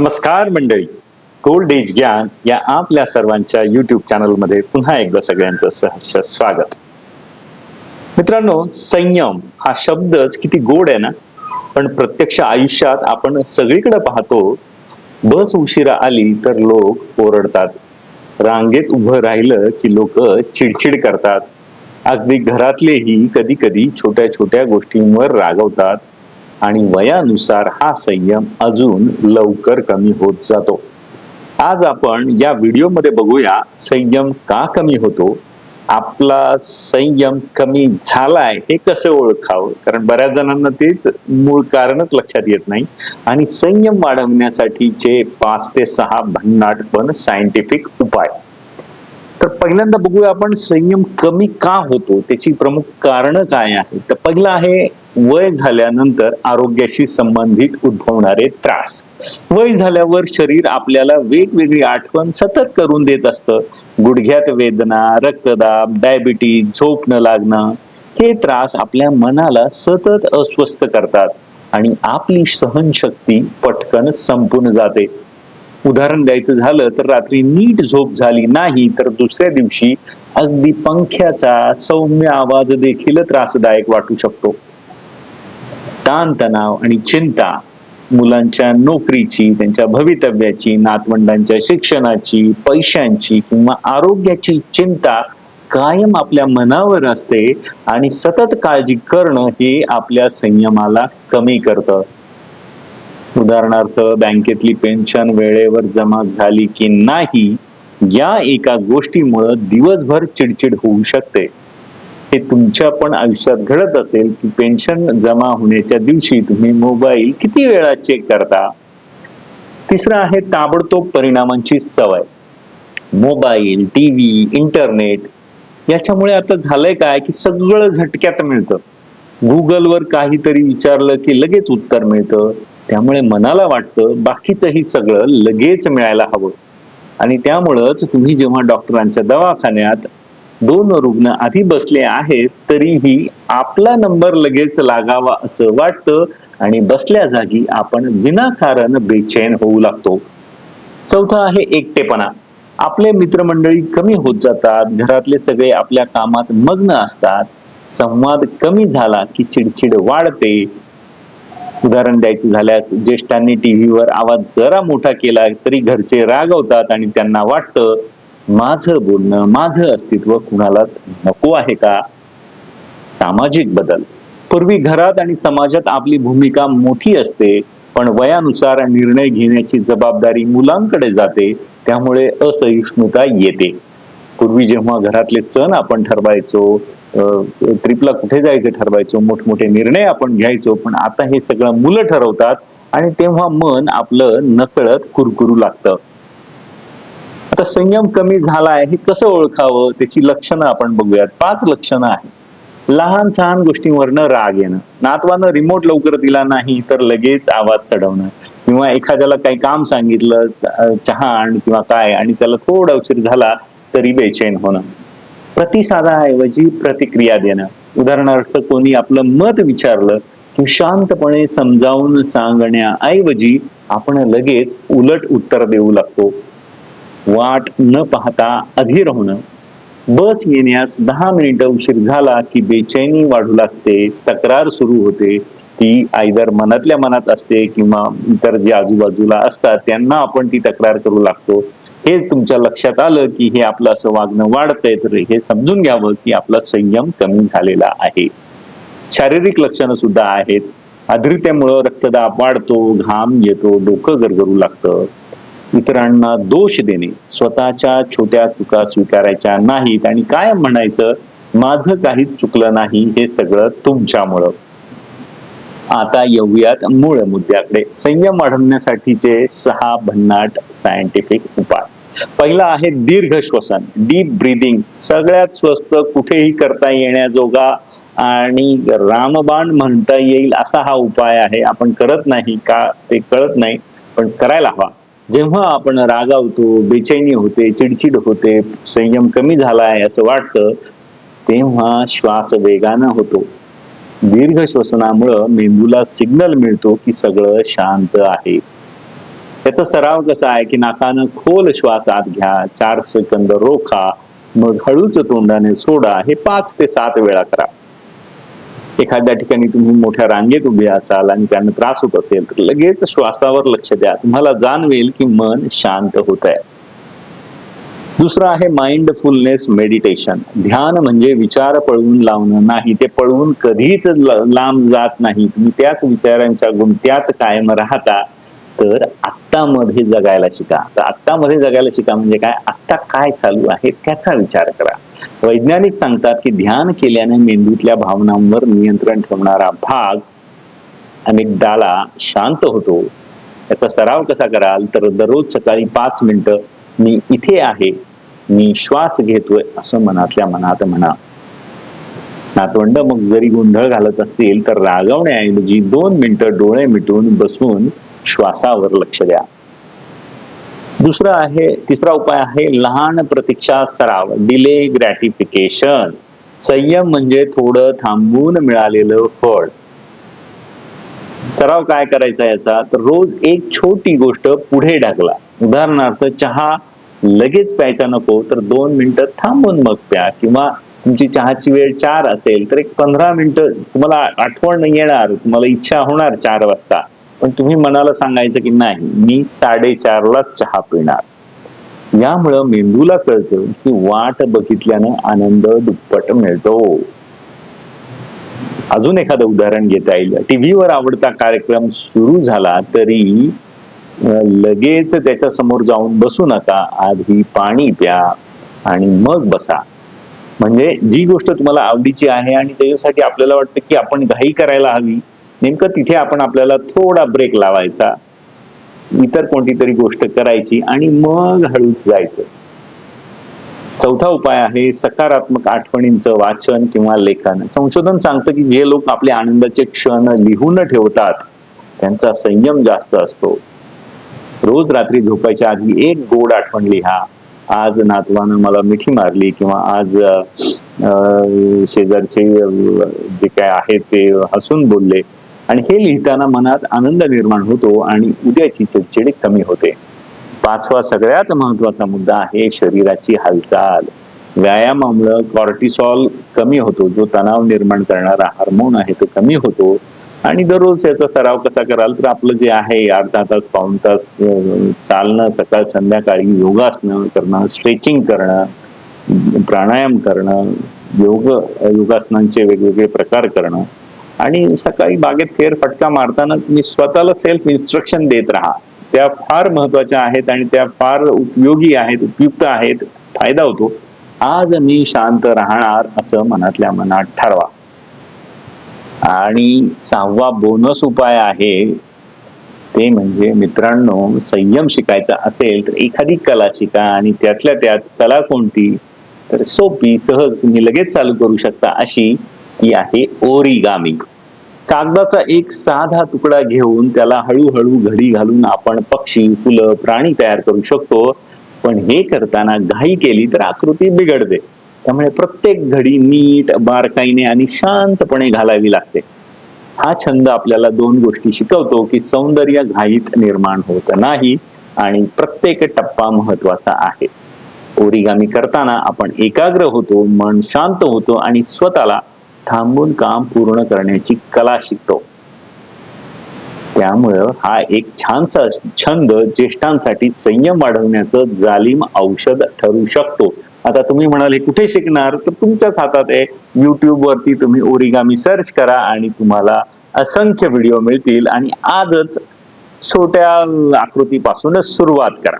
नमस्कार मंडळी. Gold age ज्ञान या आपल्या सर्वांच्या युट्यूब चॅनलमध्ये पुन्हा एकदा सगळ्यांचं सहर्ष स्वागत. मित्रांनो संयम हा शब्दच किती गोड आहे ना? पण प्रत्यक्ष आयुष्यात आपण सगळीकडे पाहतो बस उशिरा आली तर लोक ओरडतात. रांगेत उभं राहिलं की लोक चिडचिड करतात. अगदी घरातलेही कधी कधी छोट्या छोट्या गोष्टींवर रागवतात. आणि वयानुसार हा संयम अजून लवकर कमी होत जातो. आज आपण या व्हिडिओमध्ये बघूया संयम का कमी होतो आपला संयम कमी झालाय हे कसं ओळखावं? कारण बऱ्याच जणांना तेच मूळ कारणच लक्षात येत नाही. आणि संयम वाढवण्यासाठीचे पाच ते सहा भन्नाट पण सायंटिफिक उपाय. तर पहिल्यांदा बघूया आपण संयम कमी का होतो त्याची प्रमुख कारण काय आहे तर पहिलं आहे वय झाल्यानंतर आरोग्याशी संबंधित उद्भवणारे त्रास. वय झाल्यावर शरीर आपल्याला वेगवेगळी आठवण सतत करून देत असतं. गुडघ्यात वेदना रक्तदाब डायबिटीज झोप न लागणं हे त्रास आपल्या मनाला सतत अस्वस्थ करतात आणि आपली सहनशक्ती पटकन संपून जाते. उदाहरण द्यायचं झालं तर रात्री नीट झोप झाली नाही तर दुसऱ्या दिवशी अगदी पंख्याचा सौम्य आवाज देखील त्रासदायक वाटू शकतो. ताणतणाव आणि चिंता मुलांच्या नोकरीची त्यांच्या भवितव्याची नातवंडांच्या शिक्षणाची पैशांची किंवा आरोग्याची चिंता कायम आपल्या मनावर असते आणि सतत काळजी करणं हे आपल्या संयमाला कमी करतं. उदाहरणार्थ बँकेतली पेन्शन वेळेवर जमा झाली की नाही या एका गोष्टीमुळं दिवसभर चिडचिड होऊ शकते. हे तुमच्या पण आयुष्यात घडत असेल की पेन्शन जमा होण्याच्या दिवशी तुम्ही मोबाईल किती वेळा चेक करता? तिसरं आहे ताबडतोब परिणामांची सवय. मोबाईल टीव्ही इंटरनेट याच्यामुळे आता झालंय काय की सगळं झटक्यात मिळतं. गुगलवर काहीतरी विचारलं की लगेच उत्तर मिळतं. त्यामुळे मनाला वाटतं बाकीचंही सगळं लगेच मिळायला हवं. आणि त्यामुळंच तुम्ही जेव्हा डॉक्टरांच्या दवाखान्यात दोन रुग्ण आधी बसले आहेत तरीही आपला नंबर लगेच लागावा असं वाटतं आणि बसल्या जागी आपण विनाकारण बेचैन होऊ लागतो. चौथं आहे एकटेपणा. आपले मित्रमंडळी कमी होत जातात घरातले सगळे आपल्या कामात मग्न असतात संवाद कमी झाला की चिडचिड वाढते उदाहरण द्यायचं झाल्यास ज्येष्ठांनी टीव्हीवर आवाज जरा मोठा केला तरी घरचे रागवतात आणि त्यांना वाटतं माझं बोलणं माझं अस्तित्व कुणालाच नको आहे का? सामाजिक बदल. पूर्वी घरात आणि समाजात आपली भूमिका मोठी असते पण वयानुसार निर्णय घेण्याची जबाबदारी मुलांकडे जाते त्यामुळे असहिष्णुता येते. पूर्वी जेव्हा घरातले सण आपण ठरवायचो ट्रिपला कुठे जायचं ठरवायचो? मोठमोठे निर्णय आपण घ्यायचो पण आता हे सगळं मुलं ठरवतात आणि तेव्हा मन आपलं नकळत कुरकुरू लागतं. आता संयम कमी झाला आहे हे कसं ओळखावं? त्याची लक्षणं आपण बघूयात. पाच लक्षणं आहेत. लहान सहान गोष्टींवरनं राग येणं. नातवानं रिमोट लवकर दिला नाही तर लगेच आवाज चढवणं. किंवा एखाद्याला काही काम सांगितलं चहा आण किंवा काय आणि त्याला थोडा उशीर झाला तरी बेचैन होणं. प्रतिसादाऐवजी प्रतिक्रिया देणं. उदाहरणार्थ कोणी आपलं मत विचारलं की शांतपणे समजावून सांगण्याऐवजी आपण लगेच उलट उत्तर देऊ लागतो. वाट न पाहता अधीर होणं. बस येण्यास दहा मिनिटं उशीर झाला की बेचैनी वाढू लागते. तक्रार सुरू होते. ती आयदर मनातल्या मनात असते किंवा इतर जे आजूबाजूला असतात त्यांना आपण ती तक्रार करू लागतो. हे तुमच्या लक्षात आलं की हे आपलं असं वागणं वाढतंय तर हे समजून घ्यावं की आपला संयम कमी झालेला आहे. शारीरिक लक्षणं सुद्धा आहेत. आर्द्रतेमुळं रक्तदाब वाढतो घाम येतो डोकं गरगरू लागतं. इतरांना दोष देणे स्वतःच्या छोट्या चुका स्वीकारायच्या नाहीत आणि काय म्हणायचं माझं काहीच चुकलं नाही हे सगळं तुमच्यामुळं. आता येऊयात मूळ मुद्द्याकडे. संयम वाढवण्यासाठीचे सहा भन्नाट सायंटिफिक उपाय. पहिला आहे दीर्घ श्वसन डीप ब्रीदिंग सगळ्यात स्वस्त कुठेही करता येण्याजोगा आणि रामबाण म्हणता येईल असा हा उपाय आहे. आपण करत नाही का ते कळत नाही पण करायला हवा. जेव्हा आपण रागावतो बेचैनी होते चिडचिड होते संयम कमी झाला आहे असं वाटतं तेव्हा श्वास वेगानं होतो. दीर्घ श्वसनामुळं मेंदूला सिग्नल मिळतो की सगळं शांत आहे. याचा सराव कसा आहे की नाकानं खोल श्वास आत घ्या चार सेकंद रोखा मग हळूच तोंडाने सोडा हे पाच ते सात वेळा करा एखाद्या ठिकाणी तुम्ही मोठ्या रांगेत उभे असाल आणि त्यांना त्रास होत असेल तर लगेच श्वासावर लक्ष द्या तुम्हाला जाणवेल की मन शांत होत आहे दुसरं आहे माइंडफुलनेस मेडिटेशन ध्यान म्हणजे विचार पळवून लावणं नाही ते पळवून कधीच लांब जात नाही तुम्ही त्याच विचारांच्या गुंत्यात कायम राहता तर आत्तामध्ये जगायला शिका. तर आत्तामध्ये जगायला शिका म्हणजे काय? आत्ता काय चालू आहे त्याचा विचार करा. वैज्ञानिक सांगतात की ध्यान केल्याने मेंदूतल्या भावनांवर नियंत्रण ठेवणारा भाग अनेकदाला शांत होतो. त्याचा सराव कसा कराल? तर दररोज सकाळी पाच मिनिटं मी इथे आहे. मी श्वास घेतोय असं मनातल्या मनात म्हणा. नातवंड मग जरी गोंधळ घालत असतील तर रागवण्याऐवजी दोन मिनिटं डोळे मिटून बसून श्वासावर लक्ष द्या. दुसरं आहे तिसरा उपाय आहे लहान प्रतीक्षा सराव डिले ग्रॅटिफिकेशन संयम म्हणजे थोडं थांबून मिळालेलं फळ. सराव काय करायचा याचा? तर रोज एक छोटी गोष्ट पुढे ढकला. उदाहरणार्थ चहा लगेच प्यायचा नको तर दोन मिनिटं थांबून मग प्या किंवा तुमची चहाची वेळ चार असेल तर एक पंधरा मिनिटं. तुम्हाला आठवण येणार तुम्हाला इच्छा होणार चार वाजता. पण तुम्ही मनाला सांगायचं की नाही मी साडेचारला चहा पिणार. यामुळं मेंदूला कळतं की वाट बघितल्यानं आनंद दुप्पट मिळतो. अजून एखादं उदाहरण घेता येईल. टीव्हीवर आवडता कार्यक्रम सुरू झाला तरी लगेच त्याच्यासमोर जाऊन बसू नका आधी पाणी प्या आणि मग बसा. म्हणजे जी गोष्ट तुम्हाला आवडीची आहे आणि त्याच्यासाठी आपल्याला वाटतं की आपण घाई करायला हवी नेमकं तिथे आपण आपल्याला थोडा ब्रेक लावायचा. इतर कोणती तरी गोष्ट करायची आणि मग हळूच जायचं. चौथा उपाय आहे सकारात्मक आठवणींचं वाचन किंवा लेखन. संशोधन सांगतं की जे लोक आपले आनंदाचे क्षण लिहून ठेवतात त्यांचा संयम जास्त असतो. रोज रात्री झोपायच्या आधी एक गोड आठवण लिहा. आज नातवानं मला मिठी मारली किंवा आज शेजारचे जे काय आहे ते हसून बोलले. आणि हे लिहिताना मनात आनंद निर्माण होतो आणि उद्याची चिडचिडी कमी होते. पाचवा सगळ्यात महत्त्वाचा मुद्दा आहे शरीराची हालचाल. व्यायामामुळं कॉर्टिसॉल कमी होतो. जो तणाव निर्माण करणारा हार्मोन आहे तो कमी होतो. आणि दररोज याचा सराव कसा कराल तर आपलं जे आहे अर्धा तास पाऊण तास चालणं सकाळ संध्याकाळी योगासनं करणं स्ट्रेचिंग करणं प्राणायाम करणं योग योगासनांचे वेगवेगळे प्रकार करणं आणि सकाळी बागेत फेरफटका मारताना तुम्ही स्वतःला सेल्फ इन्स्ट्रक्शन देत राहा. त्या फार महत्त्वाच्या आहेत आणि त्या फार उपयोगी आहेत उपयुक्त आहेत. फायदा होतो. आज मी शांत राहणार असं मनातल्या मनात ठरवा. आणि सहावा बोनस उपाय आहे ते म्हणजे मित्रांनो संयम शिकायचा असेल तर एखादी कला शिका आणि त्यातल्या त्यात कला कोणती? तर सोपी सहज तुम्ही लगेच चालू करू शकता अशी ती आहे ओरिगामी. कागदाचा एक साधा तुकडा घेऊन त्याला हळूहळू घडी घालून आपण पक्षी फुलं प्राणी तयार करू शकतो. पण हे करताना घाई केली तर आकृती बिघडते. त्यामुळे प्रत्येक घडी नीट बारकाईने आणि शांतपणे घालावी लागते. हा छंद आपल्याला दोन गोष्टी शिकवतो की सौंदर्य घाईत निर्माण होत नाही आणि प्रत्येक टप्पा महत्त्वाचा आहे. ओरिगामी करताना आपण एकाग्र होतो मन शांत होतो आणि स्वतःला थांबून काम पूर्ण करण्याची कला शिकतो. त्यामुळं हा एक छानसा छंद ज्येष्ठांसाठी संयम वाढवण्याचं जालिम औषध ठरू शकतो. आता तुम्ही म्हणाले कुठे शिकणार? तर तुमच्याच हातात आहे. युट्यूब वरती तुम्ही ओरिगामी सर्च करा आणि तुम्हाला असंख्य व्हिडिओ मिळतील आणि आजच छोट्या आकृतीपासूनच सुरुवात करा.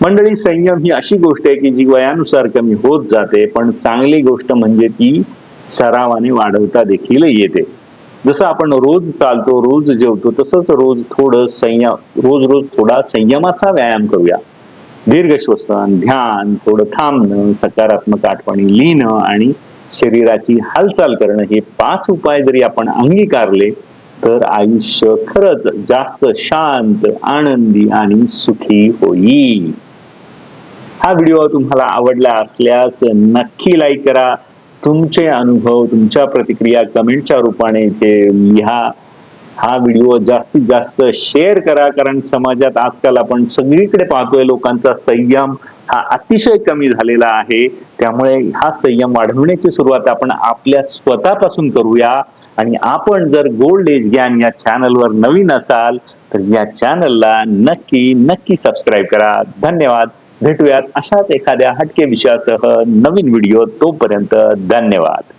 मंडळी संयम ही अशी गोष्ट आहे की जी वयानुसार कमी होत जाते पण चांगली गोष्ट म्हणजे ती सरावाने वाढवता देखील येते. जसं आपण रोज चालतो रोज जेवतो तसंच रोज थोडं संयम रोज रोज थोडा संयमाचा व्यायाम करूया. दीर्घ श्वसन ध्यान थोडं थांबणं सकारात्मक आठवणी लिहिणं आणि शरीराची हालचाल करणं हे पाच उपाय जरी आपण अंगीकारले तर आयुष्य खरंच जास्त शांत आनंदी आणि सुखी होईल. हा व्हिडिओ तुम्हाला आवडला असल्यास नक्की लाईक करा. तुमचे अनुभव तुमच्या प्रतिक्रिया कमेंटच्या रूपाने ते लिहा. हा व्हिडिओ जास्तीत जास्त शेअर करा कारण समाजात आजकाल आपण सगळीकडे पाहतोय लोकांचा संयम हा अतिशय कमी झालेला आहे. त्यामुळे हा संयम वाढवण्याची सुरुवात आपण आपल्या स्वतःपासून करूया. आणि आपण जर गोल्ड एज ज्ञान या चॅनलवर नवीन असाल तर या चॅनलला नक्की नक्की सबस्क्राईब करा. धन्यवाद. भेटूयात अशाच एखाद्या हटके विषयासह नवीन व्हिडिओ तोपर्यंत धन्यवाद.